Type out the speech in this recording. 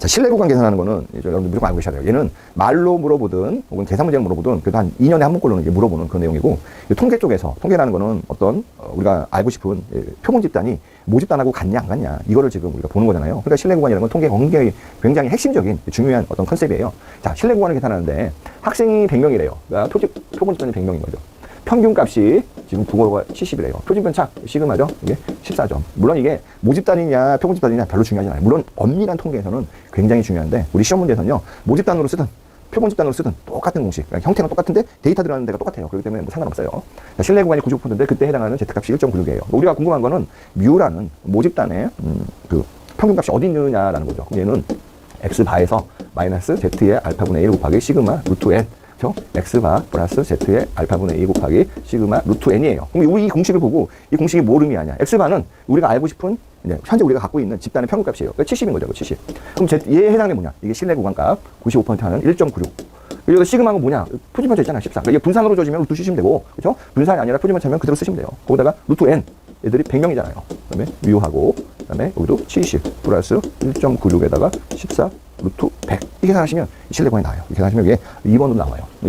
자, 구간 계산하는 거는 이제 여러분들 무조건 알고 계셔야 돼요. 얘는 말로 물어보든 혹은 계산 문제를 물어보든 그래도 한 2년에 한 번꼴로는 이제 물어보는 그런 내용이고 이 통계 쪽에서 통계라는 거는 어떤 어, 우리가 알고 싶은 예, 표본 집단이 모집단하고 같냐 안 같냐 이거를 지금 우리가 보는 거잖아요. 그러니까 구간이라는 건 통계 굉장히 굉장히 핵심적인 중요한 어떤 컨셉이에요. 자, 구간을 계산하는데 학생이 100명이래요. 그러니까 표집 표본 집단이 100명인 거죠. 평균 값이 지금 국어가 70이래요. 표준 편차 시그마죠. 이게 14점. 물론 이게 모집단이냐 표본 집단이냐 별로 중요하지 않아요. 물론 엄밀한 통계에서는 굉장히 중요한데 우리 시험 문제에서는요. 모집단으로 쓰든 표본 집단으로 쓰든 똑같은 공식. 그러니까 형태는 똑같은데 데이터 들어가는 데가 똑같아요. 그렇기 때문에 뭐 상관없어요. 자, 실내 구간이 99%인데 그때 해당하는 Z값이 1.96이에요. 우리가 궁금한 거는 뮤라는 모집단의 음, 그 평균 값이 어디 있느냐라는 거죠. 얘는 x바에서 마이너스 z의 알파분의 1 곱하기 시그마 루트 n 그렇죠? x바 플러스 z의 알파분의 2 곱하기 시그마 루트 n이에요. 그럼 우리 이 공식을 보고 이 공식이 뭘 의미하냐? x바는 우리가 알고 싶은 현재 우리가 갖고 있는 집단의 평균값이에요. 그러니까 70인 거죠. 70. 그럼 Z, 얘에 해당이 뭐냐? 이게 실내 구간값 95% 하는 1.96. 여기서 시그마가 뭐냐? 표준편차 있잖아, 14. 그러니까 이게 분산으로 줘주면 루트 쓰시면 되고, 그렇죠? 분산이 아니라 표준편차면 그대로 쓰시면 돼요. 거기다가 루트 n 얘들이 100명이잖아요. 그 다음에 뮤하고 그다음에 여기도 70 플러스 1.96에다가 14 루트 100 이렇게 계산하시면 실내 구간이 나와요. 이렇게 계산하시면 이게 2번으로 나와요.